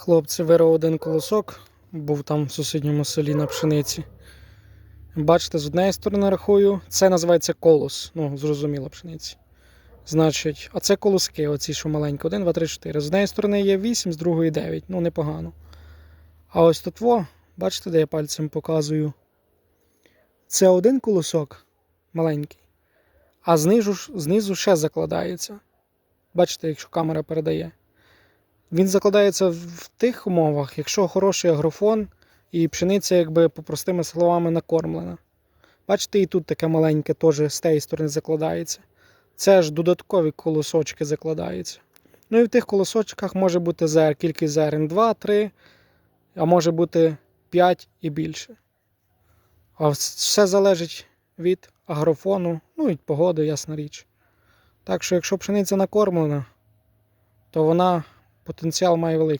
Хлопці вирив один колосок, був там в сусідньому селі на пшениці. Бачите, з однієї сторони рахую, це називається колос. Ну, зрозуміло, пшениці. Значить, а це колоски, оці, що маленькі, 1, 2, 3, 4. З однієї сторони є 8, з другої 9. Ну, непогано. А ось тут, во, бачите, де я пальцем показую. Це один колосок маленький, а знизу, знизу ще закладається. Бачите, якщо камера передає. Він закладається в тих умовах, якщо хороший агрофон і пшениця, якби по простими словами, накормлена. Бачите, і тут таке маленьке теж з тієї сторони закладається. Це ж додаткові колосочки закладаються. Ну і в тих колосочках може бути зер, кількість зерен 2, 3, а може бути 5 і більше. А все залежить від агрофону, ну і погоди, ясна річ. Так що, якщо пшениця накормлена, то вона потенціал має великий.